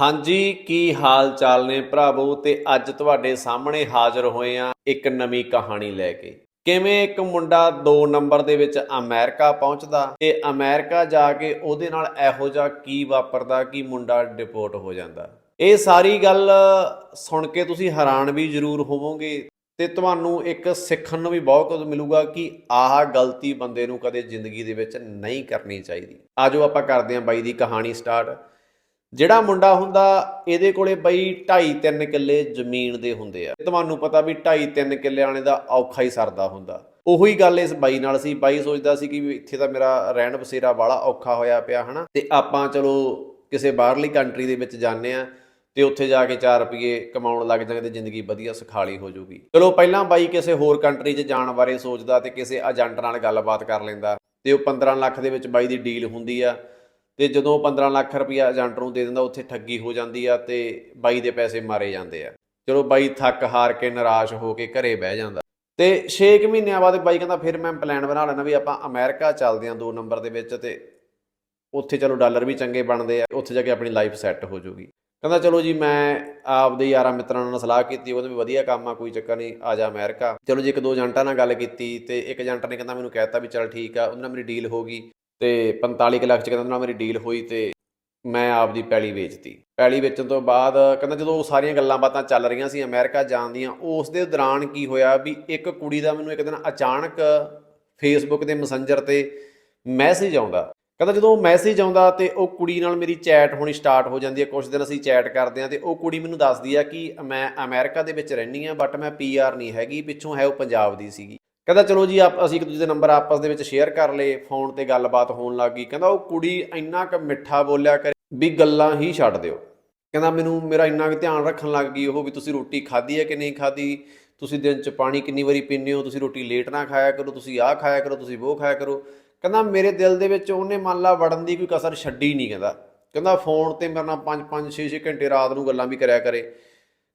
ਹਾਂਜੀ, ਕੀ ਹਾਲ ਚਾਲ ਨੇ ਭਰਾਵੋ? ਤੇ ਅੱਜ ਤੁਹਾਡੇ ਸਾਹਮਣੇ ਹਾਜ਼ਰ ਹੋਏ ਆ ਇੱਕ ਨਵੀਂ ਕਹਾਣੀ ਲੈ ਕੇ। ਕਿਵੇਂ ਇੱਕ ਮੁੰਡਾ 2 ਨੰਬਰ ਦੇ ਵਿੱਚ ਅਮਰੀਕਾ ਪਹੁੰਚਦਾ ਤੇ ਅਮਰੀਕਾ ਜਾ ਕੇ ਉਹਦੇ ਨਾਲ ਇਹੋ ਜਿਹਾ ਕੀ ਵਾਪਰਦਾ, ਕਿ ਮੁੰਡਾ ਡਿਪੋਰਟ ਹੋ ਜਾਂਦਾ? ਇਹ ਸਾਰੀ ਗੱਲ ਸੁਣ ਕੇ ਤੁਸੀਂ ਹੈਰਾਨ ਵੀ ਜ਼ਰੂਰ ਹੋਵੋਗੇ ਤੇ ਤੁਹਾਨੂੰ ਇੱਕ ਸਿੱਖਣ ਨੂੰ ਵੀ ਬਹੁਤ ਕੁਝ ਮਿਲੂਗਾ ਕਿ ਆਹ ਗਲਤੀ ਬੰਦੇ ਨੂੰ ਕਦੇ ਜ਼ਿੰਦਗੀ ਦੇ ਵਿੱਚ ਨਹੀਂ ਕਰਨੀ ਚਾਹੀਦੀ। ਆਜੋ ਆਪਾਂ ਕਰਦੇ ਹਾਂ ਬਾਈ ਦੀ ਕਹਾਣੀ ਸਟਾਰਟ। ਜਿਹੜਾ ਮੁੰਡਾ ਹੁੰਦਾ, ਇਹਦੇ ਕੋਲੇ ਬਈ 2.5 3 ਕਿੱਲੇ ਜ਼ਮੀਨ ਦੇ ਹੁੰਦੇ ਆ। ਤੁਹਾਨੂੰ ਪਤਾ ਵੀ 2.5 3 ਕਿੱਲੇ ਆਣੇ ਦਾ ਔਖਾ ਹੀ ਸਰਦਾ ਹੁੰਦਾ। ਉਹੀ ਗੱਲ ਇਸ ਬਾਈ ਨਾਲ ਸੀ। ਬਾਈ ਸੋਚਦਾ ਸੀ ਕਿ ਵੀ ਇੱਥੇ ਤਾਂ ਮੇਰਾ ਰਹਿਣ ਬਸੇਰਾ ਵਾਲਾ ਔਖਾ ਹੋਇਆ ਪਿਆ, ਹਨਾ? ਤੇ ਆਪਾਂ ਚਲੋ ਕਿਸੇ ਬਾਹਰਲੀ ਕੰਟਰੀ ਦੇ ਵਿੱਚ ਜਾਂਦੇ ਆ ਤੇ ਉੱਥੇ ਜਾ ਕੇ 4 ਰੁਪਏ ਕਮਾਉਣ ਲੱਗ ਜਾਂਗੇ ਤੇ ਜ਼ਿੰਦਗੀ ਵਧੀਆ ਸੁਖਾਲੀ ਹੋ ਜਾਊਗੀ। ਚਲੋ ਪਹਿਲਾਂ ਬਾਈ ਕਿਸੇ ਹੋਰ ਕੰਟਰੀ 'ਚ ਜਾਣ ਬਾਰੇ ਸੋਚਦਾ ਤੇ ਕਿਸੇ ਏਜੰਟ ਨਾਲ ਗੱਲਬਾਤ ਕਰ ਲੈਂਦਾ ਤੇ ਉਹ 15 ਲੱਖ ਦੇ ਵਿੱਚ ਬਾਈ ਦੀ ਡੀਲ ਹੁੰਦੀ ਆ। ਤੇ ਜਦੋਂ 15 ਲੱਖ ਰੁਪਇਆ ਏਜੰਟ ਨੂੰ ਦੇ ਦਿੰਦਾ, ਉੱਥੇ ਠੱਗੀ ਹੋ ਜਾਂਦੀ ਆ ਤੇ ਬਾਈ ਦੇ ਪੈਸੇ ਮਾਰੇ ਜਾਂਦੇ ਆ। ਚਲੋ ਬਾਈ ਥੱਕ ਹਾਰ ਕੇ ਨਿਰਾਸ਼ ਹੋ ਕੇ ਘਰੇ ਬਹਿ ਜਾਂਦਾ। ਤੇ 6 ਮਹੀਨਿਆਂ ਬਾਅਦ ਬਾਈ ਕਹਿੰਦਾ, ਫਿਰ ਮੈਂ ਪਲਾਨ ਬਣਾ ਲੈਣਾ ਵੀ ਆਪਾਂ ਅਮਰੀਕਾ ਚੱਲਦੇ ਆਂ 2 ਨੰਬਰ ਦੇ ਵਿੱਚ ਤੇ ਉੱਥੇ ਚਲੋ ਡਾਲਰ ਵੀ ਚੰਗੇ ਬਣਦੇ ਆ, ਉੱਥੇ ਜਾ ਕੇ ਆਪਣੀ ਲਾਈਫ ਸੈੱਟ ਹੋ ਜਾਊਗੀ ਕਹਿੰਦਾ, ਚਲੋ ਜੀ, ਮੈਂ ਆਪਦੇ ਯਾਰਾਂ ਮਿੱਤਰਾਂ ਨਾਲ ਸਲਾਹ ਕੀਤੀ ਉਹਦੇ ਵੀ ਵਧੀਆ ਕੰਮ ਆ, ਕੋਈ ਚੱਕਰ ਨਹੀਂ, ਆ ਜਾ ਅਮਰੀਕਾ। ਚਲੋ ਜੀ, ਇੱਕ ਦੋ ਏਜੰਟਾਂ ਨਾਲ ਗੱਲ ਕੀਤੀ ਤੇ ਇੱਕ ਏਜੰਟ ਨੇ ਕਹਿੰਦਾ, ਮੈਨੂੰ ਕਹਿਤਾ ਵੀ ਚਲ ਠੀਕ ਆ ਉਹਦੇ ਨਾਲ ਮੇਰੀ ਡੀਲ ਹੋ ਗਈ। ਤੇ 45 ਕੁ ਲੱਖ ਚ ਕਹਿੰਦਾ ਉਹਦੇ ਨਾਲ ਮੇਰੀ ਡੀਲ ਹੋਈ ਤੇ ਮੈਂ ਆਪਦੀ ਪੈਲੀ ਵੇਚਤੀ। ਪੈਲੀ ਵੇਚਣ ਤੋਂ ਬਾਅਦ ਕਹਿੰਦਾ ਜਦੋਂ ਉਹ ਸਾਰੀਆਂ ਗੱਲਾਂ ਬਾਤਾਂ ਚੱਲ ਰਹੀਆਂ ਸੀ ਅਮਰੀਕਾ ਜਾਣ ਦੀਆਂ, ਉਸ ਦੇ ਦੌਰਾਨ ਕੀ ਹੋਇਆ ਵੀ ਇੱਕ ਕੁੜੀ ਦਾ ਮੈਨੂੰ ਇੱਕ ਦਿਨ ਅਚਾਨਕ ਫੇਸਬੁੱਕ ਦੇ ਮੈਸੇਂਜਰ ਤੇ ਮੈਸੇਜ ਆਉਂਦਾ। ਕਹਿੰਦਾ ਜਦੋਂ ਉਹ ਮੈਸੇਜ ਆਉਂਦਾ ਤੇ ਉਹ ਕੁੜੀ ਨਾਲ ਮੇਰੀ ਚੈਟ ਹੋਣੀ ਸਟਾਰਟ ਹੋ ਜਾਂਦੀ ਹੈ ਕੁਝ ਦਿਨ ਅਸੀਂ ਚੈਟ ਕਰਦੇ ਹਾਂ ਤੇ ਉਹ ਕੁੜੀ ਮੈਨੂੰ ਦੱਸਦੀ ਆ ਕਿ ਮੈਂ ਅਮਰੀਕਾ ਦੇ ਵਿੱਚ ਰਹਿੰਦੀ ਆ ਬਟ ਮੈਂ ਪੀਆਰ ਨਹੀਂ ਹੈਗੀ, ਪਿੱਛੋਂ ਹੈ ਉਹ ਪੰਜਾਬ ਦੀ ਸੀਗੀ। ਕਹਿੰਦਾ ਚਲੋ ਜੀ, ਆਪ ਅਸੀਂ ਇੱਕ ਦੂਜੇ ਦੇ ਨੰਬਰ ਆਪਸ ਦੇ ਵਿੱਚ ਸ਼ੇਅਰ ਕਰ ਲਏ ਫੋਨ ਤੇ ਗੱਲਬਾਤ ਹੋਣ ਲੱਗ ਗਈ। ਕਹਿੰਦਾ ਉਹ ਕੁੜੀ ਇੰਨਾ ਕੁ ਮਿੱਠਾ ਬੋਲਿਆ ਕਰੇ ਵੀ ਗੱਲਾਂ ਹੀ ਛੱਡ ਦਿਓ। ਕਹਿੰਦਾ ਮੈਨੂੰ, ਮੇਰਾ ਇੰਨਾ ਕੁ ਧਿਆਨ ਰੱਖਣ ਲੱਗ ਗਈ ਉਹ ਵੀ ਤੁਸੀਂ ਰੋਟੀ ਖਾਧੀ ਹੈ ਕਿ ਨਹੀਂ ਖਾਧੀ? ਤੁਸੀਂ ਦਿਨ 'ਚ ਪਾਣੀ ਕਿੰਨੀ ਵਾਰੀ ਪੀਂਦੇ ਹੋ? ਤੁਸੀਂ ਰੋਟੀ ਲੇਟ ਨਾ ਖਾਇਆ ਕਰੋ, ਤੁਸੀਂ ਆਹ ਖਾਇਆ ਕਰੋ, ਤੁਸੀਂ ਉਹ ਖਾਇਆ ਕਰੋ। ਕਹਿੰਦਾ ਮੇਰੇ ਦਿਲ ਦੇ ਵਿੱਚ ਉਹਨੇ ਮੰਨ ਲਾ ਵੜਨ ਦੀ ਕੋਈ ਕਸਰ ਛੱਡੀ ਨਹੀਂ, ਕਹਿੰਦਾ। ਕਹਿੰਦਾ ਫੋਨ ਤੇ ਮੇਰੇ ਨਾਲ 5 5 6 6 ਘੰਟੇ ਰਾਤ ਨੂੰ ਗੱਲਾਂ ਵੀ ਕਰਿਆ ਕਰੇ।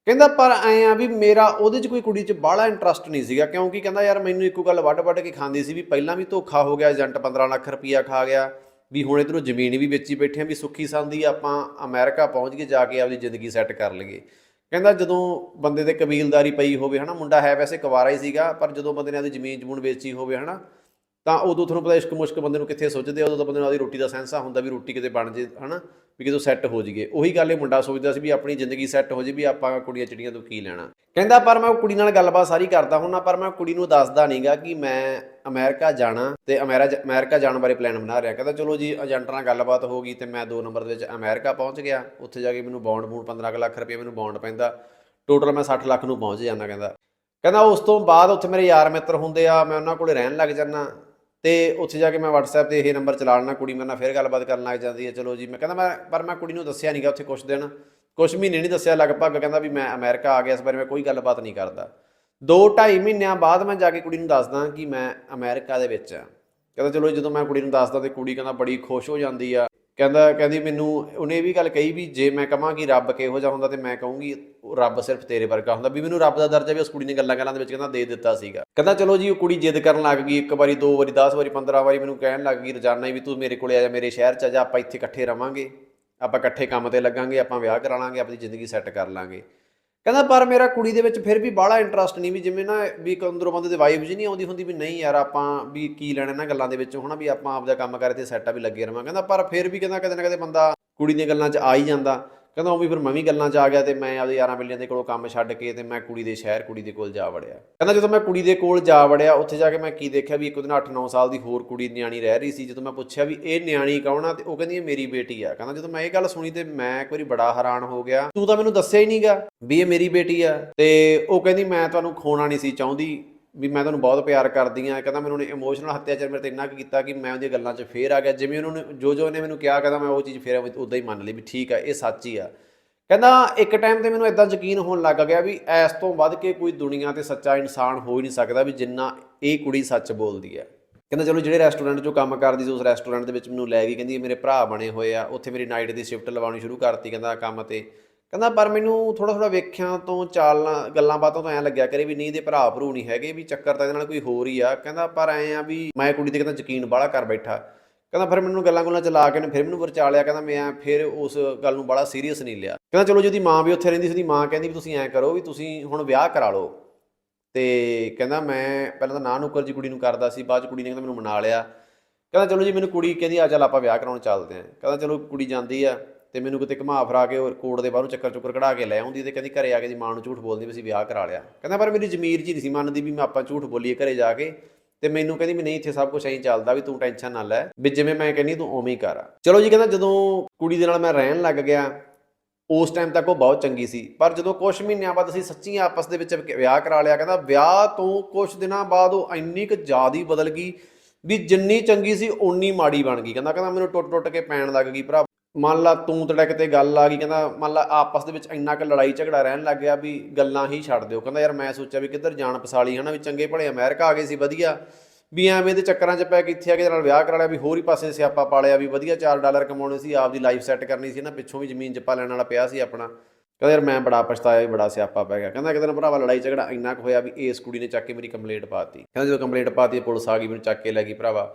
ਕਹਿੰਦਾ, ਪਰ ਐ ਆ ਵੀ ਮੇਰਾ ਉਹਦੇ 'ਚ ਕੋਈ ਕੁੜੀ 'ਚ ਬਾਹਲਾ ਇੰਟਰਸਟ ਨਹੀਂ ਸੀਗਾ, ਕਿਉਂਕਿ ਕਹਿੰਦਾ, ਯਾਰ ਮੈਨੂੰ ਇੱਕੋ ਗੱਲ ਵੱਡ ਵੱਡ ਕੇ ਖਾਂਦੀ ਸੀ ਵੀ ਪਹਿਲਾਂ ਵੀ ਧੋਖਾ ਹੋ ਗਿਆ, ਏਜੰਟ 15 ਲੱਖ ਰੁਪਈਆ ਖਾ ਗਿਆ, ਵੀ ਹੁਣ ਇਧਰੋਂ ਜ਼ਮੀਨ ਵੀ ਵੇਚੀ ਬੈਠੇ ਆ, ਵੀ ਸੁੱਖੀ ਸੰਦੀ ਆਪਾਂ ਅਮਰੀਕਾ ਪਹੁੰਚ ਕੇ ਜਾ ਕੇ ਆਪਦੀ ਜ਼ਿੰਦਗੀ ਸੈੱਟ ਕਰ ਲਈਏ। ਕਹਿੰਦਾ, ਜਦੋਂ ਬੰਦੇ ਤੇ ਕਬੀਲਦਾਰੀ ਪਈ ਹੋਵੇ, ਹਨਾ, ਮੁੰਡਾ ਹੈ ਵੈਸੇ ਕੁਵਾਰਾ ਹੀ ਸੀਗਾ, ਪਰ ਜਦੋਂ ਬੰਦੇ ਨੇ ਆਪਦੀ ਜ਼ਮੀਨ ਜਮੂਨ ਵੇਚੀ ਹੋਵੇ, ਹਨਾ ਤਾਂ ਉਦੋਂ ਤੁਹਾਨੂੰ ਪਤਾ ਇਸ਼ਕ ਮੁਸ਼ਕ ਬੰਦੇ ਨੂੰ ਕਿੱਥੇ ਸੁੱਝਦੇ ਆ, ਉਦੋਂ ਤਾਂ ਬੰਦੇ ਨੂੰ ਆਦੀ ਰੋਟੀ ਦਾ ਸੈਂਸਾ ਹੁੰਦਾ ਵੀ ਰੋਟੀ ਕਿਤੇ ਬਣ ਜੇ ਹਨਾ ਵੀ ਕਿਤੋਂ ਸੈੱਟ ਹੋ ਜਾਈਏ। ਉਹੀ ਗੱਲ ਇਹ ਮੁੰਡਾ ਸੋਚਦਾ ਸੀ ਵੀ ਆਪਣੀ ਜ਼ਿੰਦਗੀ ਸੈੱਟ ਹੋ ਜੇ ਵੀ ਆਪਾਂ ਕੁੜੀਆਂ ਚਿੜੀਆਂ ਤੋਂ ਕੀ ਲੈਣਾ। ਕਹਿੰਦਾ ਪਰ ਮੈਂ ਉਹ ਕੁੜੀ ਨਾਲ ਗੱਲਬਾਤ ਸਾਰੀ ਕਰਦਾ ਹੁੰਨਾ ਪਰ ਮੈਂ ਕੁੜੀ ਨੂੰ ਦੱਸਦਾ ਨਹੀਂਗਾ ਕਿ ਮੈਂ ਅਮਰੀਕਾ ਜਾਣਾ ਤੇ ਅਮੈਰਾ- ਅਮਰੀਕਾ ਜਾਣ ਬਾਰੇ ਪਲਾਨ ਬਣਾ ਰਿਹਾ। ਕਹਿੰਦਾ ਚਲੋ ਜੀ ਏਜੰਟ ਨਾਲ ਗੱਲਬਾਤ ਹੋ ਗਈ ਤੇ ਮੈਂ 2 ਨੰਬਰ ਦੇ ਵਿੱਚ ਅਮਰੀਕਾ ਪਹੁੰਚ ਗਿਆ। ਉੱਥੇ ਜਾ ਕੇ ਮੈਨੂੰ ਬੌਂਡ ਬੂਡ 15 ਕੁ ਲੱਖ ਰੁਪਏ ਮੈਨੂੰ ਬੌਂਡ ਪੈਂਦਾ। ਟੋਟਲ ਮੈਂ 60 ਲੱਖ ਨੂੰ ਪਹੁੰਚ ਜਾਂਦਾ ਕਹਿੰਦਾ। ਕਹਿੰਦਾ ਉਸ ਤੋਂ ਬਾਅਦ ਉੱਥੇ ਮੇਰੇ ਯਾਰ ਮਿੱਤਰ ਹੁੰਦੇ ਆ ਮੈਂ ਉਹਨਾਂ ਕੋਲੇ ਰਹਿਣ ਲੱਗ ਜਾਂਦਾ। ਤੇ ਉੱਥੇ ਜਾ ਕੇ ਮੈਂ WhatsApp ਤੇ ਇਹ ਨੰਬਰ ਚਲਾ ਲੈਣਾ ਕੁੜੀ ਮੇਰੇ ਨਾਲ ਫਿਰ ਗੱਲਬਾਤ ਕਰਨ ਲੱਗ ਜਾਂਦੀ ਹੈ, ਚਲੋ ਜੀ, ਮੈਂ ਕਹਿੰਦਾ ਮੈਂ, ਪਰ ਮੈਂ ਕੁੜੀ ਨੂੰ ਦੱਸਿਆ ਨਹੀਂਗਾ ਉੱਥੇ ਕੁਝ ਦਿਨ ਕੁਝ ਮਹੀਨੇ ਨਹੀਂ ਦੱਸਿਆ, ਲਗਭਗ ਕਹਿੰਦਾ ਵੀ ਮੈਂ ਅਮਰੀਕਾ ਆ ਗਿਆ, ਇਸ ਬਾਰੇ ਮੈਂ ਕੋਈ ਗੱਲਬਾਤ ਨਹੀਂ ਕਰਦਾ। 2-2.5 ਮਹੀਨਿਆਂ ਬਾਅਦ ਮੈਂ ਜਾ ਕੇ ਕੁੜੀ ਨੂੰ ਦੱਸਦਾ ਕਿ ਮੈਂ ਅਮਰੀਕਾ ਦੇ ਵਿੱਚ ਆ। ਕਹਿੰਦਾ ਚਲੋ ਜਦੋਂ ਮੈਂ ਕੁੜੀ ਨੂੰ ਦੱਸਦਾ ਤੇ ਕੁੜੀ ਕਹਿੰਦਾ ਬੜੀ ਖੁਸ਼ ਹੋ ਜਾਂਦੀ ਆ। ਕਹਿੰਦਾ, ਕਹਿੰਦੀ ਮੈਨੂੰ, ਉਹਨੇ ਇਹ ਵੀ ਗੱਲ ਕਹੀ ਵੀ ਜੇ ਮੈਂ ਕਹਾਂ ਕਿ ਰੱਬ ਕਿਹੋ ਜਿਹਾ ਹੁੰਦਾ ਤੇ ਮੈਂ ਕਹੂੰਗੀ ਉਹ ਰੱਬ ਸਿਰਫ ਤੇਰੇ ਵਰਗਾ ਹੁੰਦਾ ਵੀ ਮੈਨੂੰ ਰੱਬ ਦਾ ਦਰਜਾ ਵੀ ਉਸ ਕੁੜੀ ਨੇ ਗੱਲਾਂ ਗੱਲਾਂ ਦੇ ਵਿੱਚ ਕਹਿੰਦਾ ਦੇ ਦਿੱਤਾ ਸੀਗਾ। ਕਹਿੰਦਾ, ਚਲੋ ਜੀ, ਉਹ ਕੁੜੀ ਜਿੱਦ ਕਰਨ ਲੱਗ ਗਈ, ਇੱਕ ਵਾਰੀ, ਦੋ ਵਾਰੀ 10 ਵਾਰੀ 15 ਵਾਰੀ ਮੈਨੂੰ ਕਹਿਣ ਲੱਗ ਗਈ, ਰੋਜ਼ਾਨਾ ਹੀ ਵੀ ਤੂੰ ਮੇਰੇ ਕੋਲੇ ਆ ਜਾ, ਮੇਰੇ ਸ਼ਹਿਰ ਚ ਆ ਜਾ, ਆਪਾਂ ਇੱਥੇ ਇਕੱਠੇ ਰਵਾਂਗੇ, ਆਪਾਂ ਇਕੱਠੇ ਕੰਮ ਤੇ ਲੱਗਾਂਗੇ, ਆਪਾਂ ਵਿਆਹ ਕਰਾ ਲਾਂਗੇ, ਆਪਣੀ ਜ਼ਿੰਦਗੀ ਸੈੱਟ ਕਰ ਲਾਂਗੇ। ਕਹਿੰਦਾ, ਪਰ ਮੇਰਾ ਕੁੜੀ ਦੇ ਵਿੱਚ ਫਿਰ ਵੀ ਬਾਹਲਾ ਇੰਟਰਸਟ ਨਹੀਂ ਵੀ ਜਿਵੇਂ ਨਾ ਵੀ ਇੱਕ ਅੰਦਰੋਂ ਬੰਦੇ ਦੇ ਵਾਈਬ ਜੀ ਨਹੀਂ ਆਉਂਦੀ ਹੁੰਦੀ ਵੀ ਨਹੀਂ ਯਾਰ ਆਪਾਂ ਵੀ ਕੀ ਲੈਣਾ ਇਹਨਾਂ ਗੱਲਾਂ ਦੇ ਵਿੱਚ ਹੋਣਾ ਵੀ ਆਪਾਂ ਆਪਦਾ ਕੰਮ ਕਰੇ ਤੇ ਸੈੱਟ ਵੀ ਲੱਗੇ ਰਵਾਂ। ਕਹਿੰਦਾ, ਪਰ ਫਿਰ ਵੀ ਕਹਿੰਦਾ ਕਦੇ ਨਾ ਕਦੇ ਬੰਦਾ ਕੁੜੀ ਦੀਆਂ ਗੱਲਾਂ 'ਚ ਆ ਹੀ ਜਾਂਦਾ। ਕਹਿੰਦਾ ਉਹ ਵੀ ਫਿਰ ਮੈਂ ਵੀ ਗੱਲਾਂ 'ਚ ਆ ਗਿਆ ਤੇ ਮੈਂ ਆਪਦੇ ਯਾਰਾਂ ਬੇਲੀਆਂ ਦੇ ਕੋਲੋਂ ਕੰਮ ਛੱਡ ਕੇ ਤੇ ਮੈਂ ਕੁੜੀ ਦੇ ਸ਼ਹਿਰ ਕੁੜੀ ਦੇ ਕੋਲ ਜਾ ਵੜਿਆ। ਕਹਿੰਦਾ ਜਦੋਂ ਮੈਂ ਕੁੜੀ ਦੇ ਕੋਲ ਜਾ ਵੜਿਆ, ਉੱਥੇ ਜਾ ਕੇ ਮੈਂ ਕੀ ਦੇਖਿਆ ਵੀ ਇੱਕ ਦਿਨ 8-9 ਸਾਲ ਦੀ ਹੋਰ ਕੁੜੀ ਨਿਆਣੀ ਰਹਿ ਰਹੀ ਸੀ, ਜਦੋਂ ਮੈਂ ਪੁੱਛਿਆ ਵੀ ਇਹ ਨਿਆਣੀ ਕੌਣ ਆ ਤੇ ਉਹ ਕਹਿੰਦੀ ਇਹ ਮੇਰੀ ਬੇਟੀ ਆ। ਕਹਿੰਦਾ ਜਦੋਂ ਮੈਂ ਇਹ ਗੱਲ ਸੁਣੀ ਤੇ ਮੈਂ ਇੱਕ ਵਾਰੀ ਬੜਾ ਹੈਰਾਨ ਹੋ ਗਿਆ। ਤੂੰ ਤਾਂ ਮੈਨੂੰ ਦੱਸਿਆ ਹੀ ਨਹੀਂਗਾ ਵੀ ਇਹ ਮੇਰੀ ਬੇਟੀ ਆ ਤੇ ਉਹ ਕਹਿੰਦੀ ਮੈਂ ਤੁਹਾਨੂੰ ਖੋਣਾ ਨਹੀਂ ਸੀ ਚਾਹੁੰਦੀ। ਵੀ ਮੈਂ ਤੁਹਾਨੂੰ ਬਹੁਤ ਪਿਆਰ ਕਰਦੀ ਆ ਕਹਿੰਦਾ ਮੈਨੂੰ ਉਹਨੇ ਇਮੋਸ਼ਨਲ ਹੱਤਿਆਚਾਰ ਮੇਰੇ ਤੇ ਇੰਨਾ ਕੁ ਕੀਤਾ ਕਿ ਮੈਂ ਉਹਦੀਆਂ ਗੱਲਾਂ 'ਚ ਫੇਰ ਆ ਗਿਆ। ਜਿਵੇਂ ਉਹਨਾਂ ਨੇ ਜੋ ਜੋ ਉਹਨੇ ਮੈਨੂੰ ਕਿਹਾ, ਕਹਿੰਦਾ ਮੈਂ ਉਹ ਚੀਜ਼ ਫੇਰ ਉਦਾਂ ਹੀ ਮੰਨ ਲਈ ਵੀ ਠੀਕ ਆ, ਇਹ ਸੱਚ ਹੀ ਆ। ਕਹਿੰਦਾ ਇੱਕ ਟਾਈਮ ਤੇ ਮੈਨੂੰ ਇਦਾਂ ਯਕੀਨ ਹੋਣ ਲੱਗ ਗਿਆ ਵੀ ਇਸ ਤੋਂ ਵੱਧ ਕੇ ਕੋਈ ਦੁਨੀਆ ਤੇ ਸੱਚਾ ਇਨਸਾਨ ਹੋ ਹੀ ਨਹੀਂ ਸਕਦਾ ਵੀ ਜਿੰਨਾ ਇਹ ਕੁੜੀ ਸੱਚ ਬੋਲਦੀ ਹੈ ਕਹਿੰਦਾ ਚਲੋ ਜਿਹੜੇ ਰੈਸਟੋਰੈਂਟ 'ਚੋਂ ਕੰਮ ਕਰਦੀ ਸੀ, ਉਸ ਰੈਸਟੋਰੈਂਟ ਦੇ ਵਿੱਚ ਮੈਨੂੰ ਲੈ ਗਈ। ਕਹਿੰਦੀ ਮੇਰੇ ਭਰਾ ਬਣੇ ਹੋਏ ਆ। ਉੱਥੇ ਮੇਰੀ ਨਾਈਟ ਦੀ ਸ਼ਿਫਟ ਲਵਾਉਣੀ ਸ਼ੁਰੂ ਕਰਤੀ। ਕਹਿੰਦਾ ਕੰਮ ਤੇ ਕਹਿੰਦਾ, ਪਰ ਮੈਨੂੰ ਥੋੜਾ ਥੋੜਾ ਵੇਖਿਆ ਤੋਂ ਚਾਲਣਾ ਗੱਲਾਂ ਬਾਤਾਂ ਤੋਂ ਐਂ ਲੱਗਿਆ ਕਰੇ ਵੀ ਨਹੀਂ ਇਹਦੇ ਭਰਾ ਭਰੂ ਨਹੀਂ ਹੈਗੇ, ਵੀ ਚੱਕਰ ਤਾਂ ਇਹਦੇ ਨਾਲ ਕੋਈ ਹੋਰ ਹੀ ਆ। ਕਹਿੰਦਾ, ਪਰ ਐਂ ਆ ਵੀ ਮੈਂ ਕੁੜੀ ਤੇ ਕਹਿੰਦਾ ਯਕੀਨ ਬਾਹਲਾ ਕਰ ਬੈਠਾ। ਕਹਿੰਦਾ, ਫਿਰ ਮੈਨੂੰ ਗੱਲਾਂ ਗੁੱਲਾਂ ਚਲਾ ਕੇ ਨੇ ਫਿਰ ਮੈਨੂੰ ਵਰਚਾ ਲਿਆ। ਕਹਿੰਦਾ, ਮੈਂ ਫਿਰ ਉਸ ਗੱਲ ਨੂੰ ਬੜਾ ਸੀਰੀਅਸ ਨਹੀਂ ਲਿਆ। ਕਹਿੰਦਾ, ਚਲੋ ਜਿਹਦੀ ਮਾਂ ਵੀ ਉੱਥੇ ਰਹਿੰਦੀ ਸੀ, ਉਹਦੀ ਮਾਂ ਕਹਿੰਦੀ ਵੀ ਤੁਸੀਂ ਐਂ ਕਰੋ ਵੀ ਤੁਸੀਂ ਹੁਣ ਵਿਆਹ ਕਰਾ ਲਓ। ਤੇ ਕਹਿੰਦਾ, ਮੈਂ ਪਹਿਲਾਂ ਤਾਂ ਨਾ ਨੁਕਰ ਜੀ ਕੁੜੀ ਨੂੰ ਕਰਦਾ ਸੀ, ਬਾਅਦ ਚ ਕੁੜੀ ਨੇ ਕਹਿੰਦਾ ਮੈਨੂੰ ਮਨਾ ਲਿਆ। ਕਹਿੰਦਾ, ਚਲੋ ਜੀ, ਮੈਨੂੰ ਕੁੜੀ ਕਹਿੰਦੀ, ਆ ਚੱਲ ਆਪਾਂ ਵਿਆਹ ਕਰਾਉਣ ਚੱਲਦੇ ਆਂ। ਕਹਿੰਦਾ, ਚਲੋ ਕੁੜੀ ਜਾਂਦੀ ਆ। ਤੇ ਮੈਨੂੰ ਕਿਤੇ ਘੁਮਾ ਫਰਾ ਕੇ ਉਹ ਕੋਟ ਦੇ ਬਾਹਰੋਂ ਚੱਕਰ ਚੁੱਕਰ ਕਢਾ ਕੇ ਲੈ ਆਉਂਦੀ ਤੇ ਕਹਿੰਦੀ ਘਰੇ ਆ ਕੇ ਦੀ ਮਾਂ ਨੂੰ ਝੂਠ ਬੋਲਦੀ ਵੀ ਅਸੀਂ ਵਿਆਹ ਕਰਾ ਲਿਆ। ਕਹਿੰਦਾ, ਪਰ ਮੇਰੀ ਜ਼ਮੀਰ ਜੀ ਨਹੀਂ ਸੀ ਮੰਨਦੀ ਵੀ ਮੈਂ ਆਪਾਂ ਝੂਠ ਬੋਲੀਏ ਘਰੇ ਜਾ ਕੇ ਤੇ ਮੈਨੂੰ ਕਹਿੰਦੀ ਵੀ ਨਹੀਂ, ਇੱਥੇ ਸਭ ਕੁਝ ਐਂ ਚੱਲਦਾ ਵੀ ਤੂੰ ਟੈਨਸ਼ਨ ਨਾ ਲੈ, ਵੀ ਜਿਵੇਂ ਮੈਂ ਕਹਿੰਦੀ ਤੂੰ ਉਵੇਂ ਹੀ ਕਰ। ਚਲੋ ਜੀ, ਕਹਿੰਦਾ ਜਦੋਂ ਕੁੜੀ ਦੇ ਨਾਲ ਮੈਂ ਰਹਿਣ ਲੱਗ ਗਿਆ, ਉਸ ਟਾਈਮ ਤੱਕ ਉਹ ਬਹੁਤ ਚੰਗੀ ਸੀ। ਪਰ ਜਦੋਂ ਕੁਝ ਮਹੀਨਿਆਂ ਬਾਅਦ ਅਸੀਂ ਸੱਚੀ ਆਪਸ ਦੇ ਵਿੱਚ ਵਿਆਹ ਕਰਾ ਲਿਆ, ਕਹਿੰਦਾ ਵਿਆਹ ਤੋਂ ਕੁਝ ਦਿਨਾਂ ਬਾਅਦ ਉਹ ਇੰਨੀ ਕੁ ਜ਼ਿਆਦਾ ਬਦਲ ਗਈ ਵੀ ਜਿੰਨੀ ਚੰਗੀ ਸੀ, ਓਨੀ ਮਾੜੀ ਬਣ ਗਈ। ਕਹਿੰਦਾ ਕਹਿੰਦਾ ਮੈਨੂੰ ਟੁੱਟ ਟੁੱਟ ਕੇ ਪੈਣ ਲੱਗ ਗਈ ਭਰਾ। ਮੰਨ ਲਾ ਤੂੰ ਤੜਕ ਤੇ ਗੱਲ ਆ ਗਈ, ਕਹਿੰਦਾ ਮੰਨ ਲਾ ਆਪਸ ਦੇ ਵਿੱਚ ਇੰਨਾ ਕੁ ਲੜਾਈ ਝਗੜਾ ਰਹਿਣ ਲੱਗ ਗਿਆ ਵੀ ਗੱਲਾਂ ਹੀ ਛੱਡ ਦਿਓ। ਕਹਿੰਦਾ ਯਾਰ ਮੈਂ ਸੋਚਿਆ ਵੀ ਕਿੱਧਰ ਜਾਣ ਪਸਾਲੀ ਹਨਾ, ਵੀ ਚੰਗੇ ਭਲੇ ਅਮਰੀਕਾ ਆ ਗਏ ਸੀ, ਵਧੀਆ। ਵੀ ਐਵੇਂ ਦੇ ਚੱਕਰਾਂ 'ਚ ਪੈ ਕੇ ਇੱਥੇ ਆ ਕੇ ਨਾਲ ਵਿਆਹ ਕਰਾ ਲਿਆ, ਵੀ ਹੋਰ ਹੀ ਪਾਸੇ ਸਿਆਪਾ ਪਾ ਲਿਆ, ਵੀ ਵਧੀਆ 4 ਡਾਲਰ ਕਮਾਉਣੇ ਸੀ, ਆਪਦੀ ਲਾਈਫ ਸੈੱਟ ਕਰਨੀ ਸੀ ਨਾ, ਪਿੱਛੋਂ ਵੀ ਜ਼ਮੀਨ 'ਚ ਪਾ ਲੈਣ ਵਾਲਾ ਪਿਆ ਸੀ ਆਪਣਾ। ਕਹਿੰਦਾ ਯਾਰ ਮੈਂ ਬੜਾ ਪਛਤਾਇਆ ਵੀ ਬੜਾ ਸਿਆਪਾ ਪੈ ਗਿਆ। ਕਹਿੰਦਾ ਇੱਕ ਦਿਨ ਭਰਾਵਾ ਲੜਾਈ ਝਗੜਾ ਇੰਨਾ ਕੁ ਹੋਇਆ ਵੀ ਇਸ ਕੁੜੀ ਨੇ ਚੱਕ ਕੇ ਮੇਰੀ ਕੰਪਲੇਂਟ ਪਾਤੀ ਕਹਿੰਦਾ ਜਦੋਂ ਕੰਪਲੇਂਟ ਪਾਤੀ ਪੁਲਿਸ ਆ ਗਈ, ਮੈਨੂੰ ਚੱਕ ਕੇ ਲੈ ਗਈ ਭਰਾਵਾ।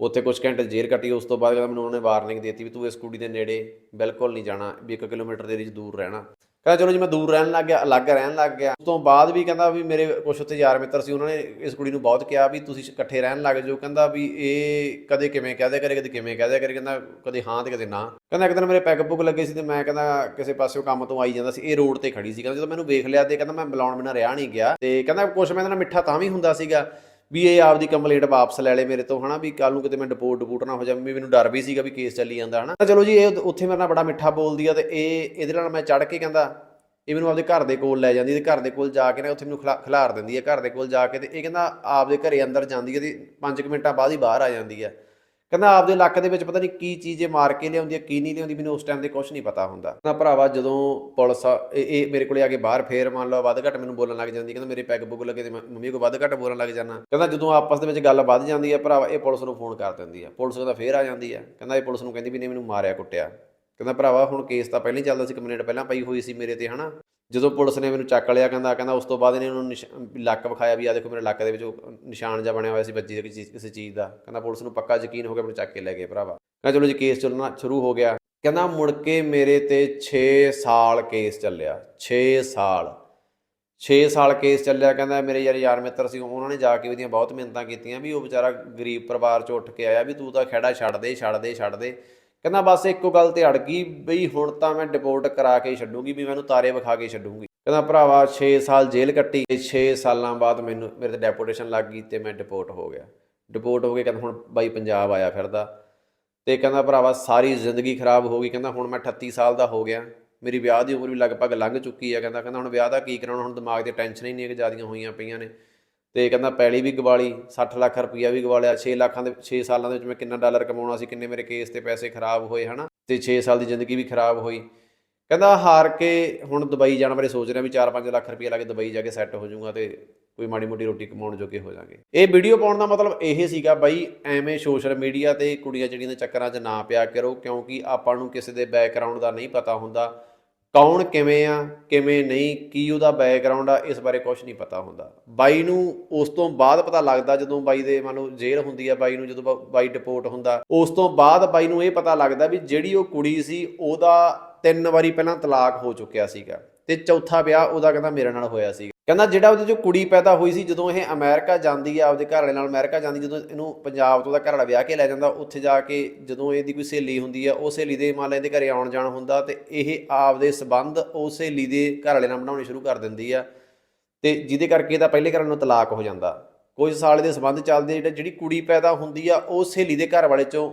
ਉੱਥੇ ਕੁਝ ਘੰਟੇ ਜੇਰ ਕੱਟੀ, ਉਸ ਤੋਂ ਬਾਅਦ ਕਹਿੰਦਾ ਮੈਨੂੰ ਉਹਨੇ ਵਾਰਨਿੰਗ ਦਿੱਤੀ ਵੀ ਤੂੰ ਇਸ ਕੁੜੀ ਦੇ ਨੇੜੇ ਬਿਲਕੁਲ ਨਹੀਂ ਜਾਣਾ, ਵੀ 1 ਕਿਲੋਮੀਟਰ ਦੇ ਵਿੱਚ ਦੂਰ ਰਹਿਣਾ। ਕਹਿੰਦਾ ਚਲੋ ਜੀ, ਮੈਂ ਦੂਰ ਰਹਿਣ ਲੱਗ ਗਿਆ, ਅਲੱਗ ਰਹਿਣ ਲੱਗ ਗਿਆ। ਉਸ ਤੋਂ ਬਾਅਦ ਵੀ ਕਹਿੰਦਾ ਵੀ ਮੇਰੇ ਕੁਝ ਉੱਥੇ ਯਾਰ ਮਿੱਤਰ ਸੀ, ਉਹਨਾਂ ਨੇ ਇਸ ਕੁੜੀ ਨੂੰ ਬਹੁਤ ਕਿਹਾ ਵੀ ਤੁਸੀਂ ਇਕੱਠੇ ਰਹਿਣ ਲੱਗ ਜਾਓ। ਕਹਿੰਦਾ ਵੀ ਇਹ ਕਦੇ ਕਿਵੇਂ ਕਹਦੇ ਕਰੇ, ਕਦੇ ਕਿਵੇਂ ਕਹਦੇ ਕਰੇ, ਕਹਿੰਦਾ ਕਦੇ ਹਾਂ ਤੇ ਕਦੇ ਨਾ। ਕਹਿੰਦਾ ਇੱਕ ਦਿਨ ਮੇਰੇ ਪੈਗ ਪੁੱਗ ਲੱਗੇ ਸੀ ਤੇ ਮੈਂ ਕਹਿੰਦਾ ਕਿਸੇ ਪਾਸਿਓਂ ਕੰਮ ਤੋਂ ਆਈ ਜਾਂਦਾ ਸੀ, ਇਹ ਰੋਡ ਤੇ ਖੜੀ ਸੀ। ਕਹਿੰਦਾ ਜਦੋਂ ਮੈਨੂੰ ਵੇਖ ਲਿਆ ਤੇ ਕਹਿੰਦਾ ਮੈਂ ਬੁਲਾਉਣ ਬਿਨਾਂ ਰਿਹਾ ਨਹੀਂ ਗਿਆ। ਤੇ ਕਹਿੰਦਾ ਕੁਛ ਮੈਂ ਇਹਦੇ ਮਿੱਠਾ ਤਾਂ ਵੀ ਹੁੰਦਾ ਸੀਗਾ। ਵੀ ਇਹ ਆਪਦੀ ਕੰਪਲੇਂਟ ਵਾਪਸ ਲੈ ਲੇ ਮੇਰੇ ਤੋਂ, ਹਨਾ, ਵੀ ਕੱਲ ਨੂੰ ਕਿਤੇ ਮੈਂ ਡਿਪੋਰਟ ਡਿਪੂਟ ਨਾ ਹੋ ਜਾਵਾਂ, ਵੀ ਮੈਨੂੰ ਡਰ ਵੀ ਸੀਗਾ ਵੀ ਕੇਸ ਚੱਲੀ ਜਾਂਦਾ, ਹਨਾ। ਤਾਂ ਚਲੋ ਜੀ, ਇਹ ਉੱਥੇ ਮੇਰੇ ਨਾਲ ਬੜਾ ਮਿੱਠਾ ਬੋਲਦੀ ਆ ਤੇ ਇਹ, ਇਹਦੇ ਨਾਲ ਮੈਂ ਚੜ ਕੇ ਕਹਿੰਦਾ, ਇਹ ਮੈਨੂੰ ਆਪਦੇ ਘਰ ਦੇ ਕੋਲ ਲੈ ਜਾਂਦੀ ਤੇ ਘਰ ਦੇ ਕੋਲ ਜਾ ਕੇ ਨਾ ਉੱਥੇ ਮੈਨੂੰ ਖਿਲਾ- ਖਿਲਾਰ ਦਿੰਦੀ ਹੈ ਘਰ ਦੇ ਕੋਲ ਜਾ ਕੇ ਤੇ ਇਹ ਕਹਿੰਦਾ ਆਪਦੇ ਘਰੇ ਅੰਦਰ ਜਾਂਦੀ ਹੈ ਤੇ 5 ਮਿੰਟਾਂ ਬਾਅਦ ਹੀ ਬਾਹਰ ਆ ਜਾਂਦੀ ਹੈ ਕਹਿੰਦਾ ਆਪਦੇ ਲੱਕ ਦੇ ਵਿੱਚ ਪਤਾ ਨਹੀਂ ਕੀ ਚੀਜ਼ ਇਹ ਮਾਰ ਕੇ ਲਿਆਉਂਦੀ ਹੈ ਕੀ ਨਹੀਂ ਲਿਆਉਂਦੀ, ਮੈਨੂੰ ਉਸ ਟਾਈਮ ਤੇ ਕੁਝ ਨਹੀਂ ਪਤਾ ਹੁੰਦਾ। ਕਹਿੰਦਾ ਭਰਾਵਾ ਜਦੋਂ ਪੁਲਿਸ ਇਹ ਮੇਰੇ ਕੋਲੇ ਆ ਕੇ ਬਾਹਰ ਫੇਰ ਮੰਨ ਲਓ ਵੱਧ ਘੱਟ ਮੈਨੂੰ ਬੋਲਣ ਲੱਗ ਜਾਂਦੀ, ਕਹਿੰਦਾ ਮੇਰੇ ਪੈਗ ਬੁੱਗ ਲੱਗੇ ਤੇ ਮੰਮੀ ਕੋ ਵੱਧ ਘੱਟ ਬੋਲਣ ਲੱਗ ਜਾਣਾ ਕਹਿੰਦਾ ਜਦੋਂ ਆਪਸ ਦੇ ਵਿੱਚ ਗੱਲ ਵੱਧ ਜਾਂਦੀ ਹੈ ਭਰਾਵਾ ਇਹ ਪੁਲਿਸ ਨੂੰ ਫੋਨ ਕਰ ਦਿੰਦੀ ਹੈ ਪੁਲਿਸ ਕਹਿੰਦਾ ਫੇਰ ਆ ਜਾਂਦੀ ਹੈ ਕਹਿੰਦਾ ਇਹ ਪੁਲਿਸ ਨੂੰ ਕਹਿੰਦੀ ਵੀ ਨੇ ਮੈਨੂੰ ਮਾਰਿਆ ਕੁੱਟਿਆ। ਕਹਿੰਦਾ ਭਰਾਵਾ ਹੁਣ ਕੇਸ ਤਾਂ ਪਹਿਲਾਂ ਹੀ ਚੱਲਦਾ ਸੀ ਕੰਪਲੇਂਟ ਪਹਿਲਾਂ ਪਈ ਹੋਈ ਸੀ ਮੇਰੇ ਤੇ, ਹਨਾ? ਜਦੋਂ ਪੁਲਿਸ ਨੇ ਮੈਨੂੰ ਚੱਕ ਲਿਆ ਕਹਿੰਦਾ ਕਹਿੰਦਾ ਉਸ ਤੋਂ ਬਾਅਦ ਇਹਨੇ ਉਹਨੂੰ ਨਿਸ਼- ਲੱਕ ਵਿਖਾਇਆ ਵੀ ਆ ਦੇਖੋ ਮੇਰੇ ਲੱਕ ਦੇ ਵਿੱਚ ਉਹ ਨਿਸ਼ਾਨ ਜਿਹਾ ਬਣਿਆ ਹੋਇਆ ਸੀ ਬੱਜੀ ਕਿਸੇ ਚੀਜ਼- ਕਿਸੇ ਚੀਜ਼ ਦਾ। ਕਹਿੰਦਾ ਪੁਲਿਸ ਨੂੰ ਪੱਕਾ ਯਕੀਨ ਹੋ ਗਿਆ ਮੈਨੂੰ ਚੱਕ ਕੇ ਲੈ ਗਏ ਭਰਾਵਾ। ਕਹਿੰਦਾ ਚਲੋ ਜੀ ਕੇਸ ਚੱਲਣਾ ਸ਼ੁਰੂ ਹੋ ਗਿਆ। ਕਹਿੰਦਾ ਮੁੜ ਕੇ ਮੇਰੇ ਤੇ 6 ਸਾਲ ਕੇਸ ਚੱਲਿਆ 6 ਸਾਲ। 6 ਸਾਲ ਕੇਸ ਚੱਲਿਆ, ਕਹਿੰਦਾ ਮੇਰੇ ਯਾਰ ਯਾਰ ਮਿੱਤਰ ਸੀ, ਉਹਨਾਂ ਨੇ ਜਾ ਕੇ ਉਹਦੀਆਂ ਬਹੁਤ ਮਿਹਨਤਾਂ ਕੀਤੀਆਂ ਵੀ ਉਹ ਵਿਚਾਰਾ ਗਰੀਬ ਪਰਿਵਾਰ ਚੋਂ ਉੱਠ ਕੇ ਆਇਆ ਵੀ ਤੂੰ ਤਾਂ ਖੇੜਾ ਛੱਡ ਦੇ ਛੱਡ ਦੇ ਛੱਡ ਦੇ। ਕਹਿੰਦਾ ਬਸ ਇੱਕੋ ਗੱਲ ਤੇ ਅੜ ਗਈ ਬਈ ਹੁਣ ਤਾਂ ਮੈਂ ਡਿਪੋਰਟ ਕਰਾ ਕੇ ਹੀ ਛੱਡੂਗੀ, ਵੀ ਮੈਨੂੰ ਤਾਰੇ ਵਿਖਾ ਕੇ ਛੱਡੂਗੀ। ਕਹਿੰਦਾ ਭਰਾਵਾ 6 ਸਾਲ ਜੇਲ੍ਹ ਕੱਟੀ, ਤੇ 6 ਸਾਲਾਂ ਬਾਅਦ ਮੈਨੂੰ, ਮੇਰੇ ਤੇ ਡੈਪੋਟੇਸ਼ਨ ਲੱਗ ਗਈ ਤੇ ਮੈਂ ਡਿਪੋਰਟ ਹੋ ਗਿਆ। ਡਿਪੋਰਟ ਹੋ ਕੇ ਕਹਿੰਦਾ ਹੁਣ ਬਾਈ ਪੰਜਾਬ ਆਇਆ ਫਿਰਦਾ। ਤੇ ਕਹਿੰਦਾ ਭਰਾਵਾ ਸਾਰੀ ਜ਼ਿੰਦਗੀ ਖਰਾਬ ਹੋ ਗਈ, ਕਹਿੰਦਾ ਹੁਣ ਮੈਂ 38 ਸਾਲ ਦਾ ਹੋ ਗਿਆ। ਮੇਰੀ ਵਿਆਹ ਦੀ ਉਮਰ ਵੀ ਲਗਭਗ ਲੰਘ ਚੁੱਕੀ ਆ, ਕਹਿੰਦਾ ਕਹਿੰਦਾ ਹੁਣ ਵਿਆਹ ਦਾ ਕੀ ਕਰਾਉਣਾ ਹੁਣ ਦਿਮਾਗ ਤੇ ਟੈਨਸ਼ਨ ਹੀ ਨਹੀਂ ਕਿ ਜਿਆਦੀਆਂ ਹੋਈਆਂ ਪਈਆਂ ਨੇ। ਤੇ ਕਹਿੰਦਾ ਪੈਲੀ ਵੀ ਗਵਾਲੀ 60 ਲੱਖ ਰੁਪਈਆ ਵੀ ਗਵਾਲਿਆ 6 ਲੱਖਾਂ ਦੇ 6 ਸਾਲਾਂ ਦੇ ਵਿੱਚ ਮੈਂ ਕਿੰਨਾ ਡਾਲਰ ਕਮਾਉਣਾ ਸੀ, ਕਿੰਨੇ ਮੇਰੇ ਕੇਸ ਤੇ ਪੈਸੇ ਖਰਾਬ ਹੋਏ, ਹਨਾ? ਤੇ 6 ਸਾਲ ਦੀ ਜ਼ਿੰਦਗੀ ਵੀ ਖਰਾਬ ਹੋਈ। ਕਹਿੰਦਾ ਹਾਰ ਕੇ ਹੁਣ ਦੁਬਈ ਜਾਣ ਬਾਰੇ ਸੋਚ ਰਿਹਾ ਵੀ 4-5 ਲੱਖ ਰੁਪਈਆ ਲਾ ਕੇ ਦੁਬਈ ਜਾ ਕੇ ਸੈੱਟ ਹੋ ਜਾਊਗਾ ਤੇ ਕੋਈ ਮਾੜੀ ਮੋਟੀ ਰੋਟੀ ਕਮਾਉਣ ਜੋਗੇ ਹੋ ਜਾਾਂਗੇ। ਇਹ ਵੀਡੀਓ ਪਾਉਣ ਦਾ ਮਤਲਬ ਇਹ ਸੀਗਾ ਬਾਈ ਐਵੇਂ ਸੋਸ਼ਲ ਮੀਡੀਆ ਤੇ ਕੁੜੀਆਂ ਜਿਹੜੀਆਂ ਦੇ ਚੱਕਰਾਂ 'ਚ ਨਾ ਪਿਆ ਕਰੋ, ਕਿਉਂਕਿ ਆਪਾਂ ਨੂੰ ਕਿਸੇ ਦੇ ਬੈਕਗ੍ਰਾਉਂਡ ਦਾ ਨਹੀਂ ਪਤਾ ਹੁੰਦਾ। ਕੌਣ ਕਿਵੇਂ ਆ, ਕਿਵੇਂ ਨਹੀਂ, ਕੀ ਉਹਦਾ ਬੈਕਗ੍ਰਾਉਂਡ ਆ, ਇਸ ਬਾਰੇ ਕੁਝ ਨਹੀਂ ਪਤਾ ਹੁੰਦਾ। ਬਾਈ ਨੂੰ ਉਸ ਤੋਂ ਬਾਅਦ ਪਤਾ ਲੱਗਦਾ ਜਦੋਂ ਬਾਈ ਦੇ ਮੰਨ ਲਓ ਜੇਲ੍ਹ ਹੁੰਦੀ ਆ, ਬਾਈ ਨੂੰ ਜਦੋਂ ਬ- ਬਾਈ ਡਿਪੋਰਟ ਹੁੰਦਾ, ਉਸ ਤੋਂ ਬਾਅਦ ਬਾਈ ਨੂੰ ਇਹ ਪਤਾ ਲੱਗਦਾ ਵੀ ਜਿਹੜੀ ਉਹ ਕੁੜੀ ਸੀ, ਉਹਦਾ ਤਿੰਨ ਵਾਰੀ ਪਹਿਲਾਂ ਤਲਾਕ ਹੋ ਚੁੱਕਿਆ ਸੀਗਾ ਤੇ ਚੌਥਾ ਵਿਆਹ ਉਹਦਾ ਕਹਿੰਦਾ ਮੇਰੇ ਨਾਲ ਹੋਇਆ ਸੀ ਕਹਿੰਦਾ ਜਿਹੜਾ ਉਹਦੇ ਜੋ ਕੁੜੀ ਪੈਦਾ ਹੋਈ ਸੀ, ਜਦੋਂ ਇਹ ਅਮਰੀਕਾ ਜਾਂਦੀ ਆ, ਆਪਦੇ ਘਰ ਵਾਲੇ ਨਾਲ ਅਮਰੀਕਾ ਜਾਂਦੀ, ਜਦੋਂ ਇਹਨੂੰ ਪੰਜਾਬ ਤੋਂ ਦਾ ਘਰ ਵਾਲਾ ਵਿਆਹ ਕੇ ਲੈ ਜਾਂਦਾ, ਉੱਥੇ ਜਾ ਕੇ ਜਦੋਂ ਇਹਦੀ ਕੋਈ ਸਹੇਲੀ ਹੁੰਦੀ ਆ, ਉਹ ਸਹੇਲੀ ਦੇ ਮੰਨ ਲੈ ਇਹਦੇ ਘਰੇ ਆਉਣ ਜਾਣ ਹੁੰਦਾ ਤੇ ਇਹ ਆਪਦੇ ਸਬੰਧ ਉਹ ਸਹੇਲੀ ਦੇ ਘਰ ਵਾਲੇ ਨਾਲ ਬਣਾਉਣੇ ਸ਼ੁਰੂ ਕਰ ਦਿੰਦੀ ਆ ਤੇ ਜਿਹਦੇ ਕਰਕੇ ਇਹਦਾ ਪਹਿਲੇ ਘਰ ਨੂੰ ਤਲਾਕ ਹੋ ਜਾਂਦਾ। ਕੁਝ ਸਾਲ ਦੇ ਸਬੰਧ ਚੱਲਦੇ, ਜਿਹੜਾ ਜਿਹੜੀ ਕੁੜੀ ਪੈਦਾ ਹੁੰਦੀ ਆ, ਉਹ ਸਹੇਲੀ ਦੇ ਘਰ ਵਾਲੇ ਚੋਂ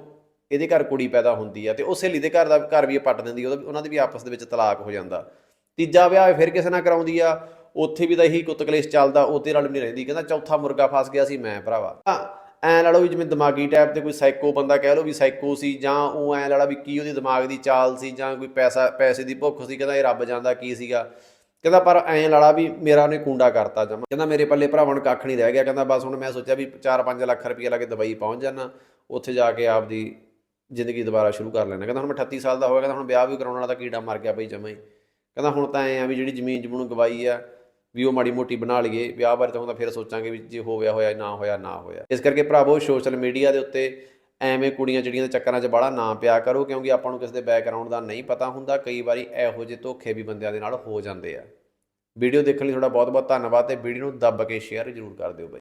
ਇਹਦੇ ਘਰ ਕੁੜੀ ਪੈਦਾ ਹੁੰਦੀ ਆ ਤੇ ਉਹ ਸਹੇਲੀ ਦੇ ਘਰ ਦਾ ਘਰ ਵੀ ਪੱਟ ਦਿੰਦੀ ਉਹਦਾ ਉਹਨਾਂ ਦੇ ਵੀ ਆਪਸ ਦੇ ਵਿੱਚ ਤਲਾਕ ਹੋ ਜਾਂਦਾ। ਤੀਜਾ ਵਿਆਹ ਫਿਰ ਕਿਸੇ ਨਾਲ ਕਰਾਉਂਦੀ ਆ ਉੱਥੇ ਵੀ ਤਾਂ ਇਹੀ ਕੁੱਤ ਕਲੇਸ਼ ਚੱਲਦਾ ਉਹਦੇ ਰਲ ਵੀ ਨਹੀਂ ਰਹਿੰਦੀ। ਕਹਿੰਦਾ ਚੌਥਾ ਮੁਰਗਾ ਫਸ ਗਿਆ ਸੀ ਮੈਂ, ਭਰਾਵਾ। ਐ ਲੜੋ ਵੀ ਜਿਵੇਂ ਦਿਮਾਗੀ ਟਾਈਪ ਤੇ ਕੋਈ ਸਾਈਕੋ ਬੰਦਾ ਕਹਿ ਲਓ ਵੀ ਸਾਈਕੋ ਸੀ, ਜਾਂ ਉਹ ਐ ਲੜਾ ਵੀ ਕੀ ਉਹਦੀ ਦਿਮਾਗ ਦੀ ਚਾਲ ਸੀ, ਜਾਂ ਕੋਈ ਪੈਸਾ, ਪੈਸੇ ਦੀ ਭੁੱਖ ਸੀ, ਕਹਿੰਦਾ ਇਹ ਰੱਬ ਜਾਂਦਾ ਕੀ ਸੀਗਾ। ਕਹਿੰਦਾ ਪਰ ਐਂ ਲੜਾ ਵੀ ਮੇਰਾ ਉਹਨੇ ਕੁੰਡਾ ਕਰਤਾ ਜਮਾ। ਕਹਿੰਦਾ ਮੇਰੇ ਪੱਲੇ ਭਰਾਵਾਂ ਨੂੰ ਕੱਖ ਨਹੀਂ ਰਹਿ ਗਿਆ। ਕਹਿੰਦਾ ਬਸ ਹੁਣ ਮੈਂ ਸੋਚਿਆ ਵੀ 4-5 ਲੱਖ ਰੁਪਏ ਲਾ ਕੇ ਦੁਬਈ ਪਹੁੰਚ ਜਾਣਾ ਉੱਥੇ ਜਾ ਕੇ ਆਪਦੀ ਜ਼ਿੰਦਗੀ ਦੁਬਾਰਾ ਸ਼ੁਰੂ ਕਰ ਲੈਣਾ ਕਹਿੰਦਾ ਹੁਣ ਮੈਂ 38 ਸਾਲ ਦਾ ਹੋਇਆ ਕਹਿੰਦਾ ਹੁਣ ਵਿਆਹ ਵੀ ਕਰਾਉਣ ਵਾਲਾ ਤਾਂ ਕੀੜਾ ਮਰ ਗਿਆ ਬਈ ਜਮਾ ਹੀ। ਕਹਿੰਦਾ ਹੁਣ ਤਾਂ ਐ ਆ ਵੀ ਜਿਹੜੀ ਜ਼ਮੀਨ ਜਮੂਨ ਗਵਾਈ ਆ ਵੀ ਉਹ ਮਾੜੀ ਮੋਟੀ ਬਣਾ ਲਈਏ, ਵਿਆਹ ਬਾਰੇ ਤਾਂ ਹੁੰਦਾ ਫਿਰ ਸੋਚਾਂਗੇ ਵੀ ਜੇ ਹੋ ਗਿਆ ਹੋਇਆ, ਨਾ ਹੋਇਆ ਨਾ ਹੋਇਆ। ਇਸ ਕਰਕੇ ਭਰਾਵੋ ਸੋਸ਼ਲ ਮੀਡੀਆ ਦੇ ਉੱਤੇ ਐਵੇਂ ਕੁੜੀਆਂ ਜਿਹੜੀਆਂ ਦੇ ਚੱਕਰਾਂ 'ਚ ਬੜਾ ਨਾ ਪਿਆ ਕਰੋ, ਕਿਉਂਕਿ ਆਪਾਂ ਨੂੰ ਕਿਸੇ ਦੇ ਬੈਕਗ੍ਰਾਉਂਡ ਦਾ ਨਹੀਂ ਪਤਾ ਹੁੰਦਾ, ਕਈ ਵਾਰੀ ਇਹੋ ਜਿਹੇ ਧੋਖੇ ਵੀ ਬੰਦਿਆਂ ਦੇ ਨਾਲ ਹੋ ਜਾਂਦੇ ਆ। ਵੀਡੀਓ ਦੇਖਣ ਲਈ ਤੁਹਾਡਾ ਬਹੁਤ ਬਹੁਤ ਧੰਨਵਾਦ ਤੇ ਵੀਡੀਓ ਨੂੰ ਦੱਬ ਕੇ ਸ਼ੇਅਰ ਜ਼ਰੂਰ ਕਰ ਦਿਓ ਬਾਈ।